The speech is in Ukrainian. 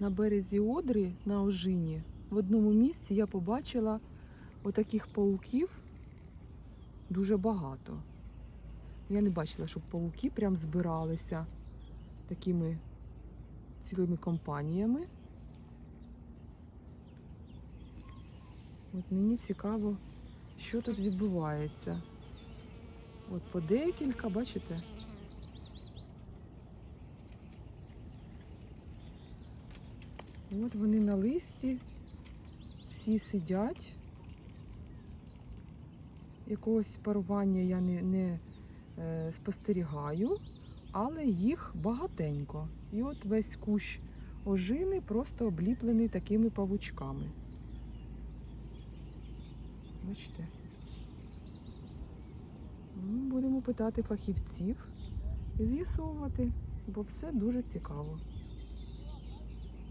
на березі Одри на ожині в одному місці я побачила отаких пауків дуже багато. Я не бачила, щоб пауки прям збиралися такими цілими компаніями. От мені цікаво, що тут відбувається. От по декілька, бачите? От вони на листі, всі сидять. Якогось парування я не, не е, спостерігаю, але їх багатенько. І от весь кущ ожини просто обліплений такими павучками. Бачите? Ну, Будемо питати фахівців і з'ясовувати, бо все дуже цікаво.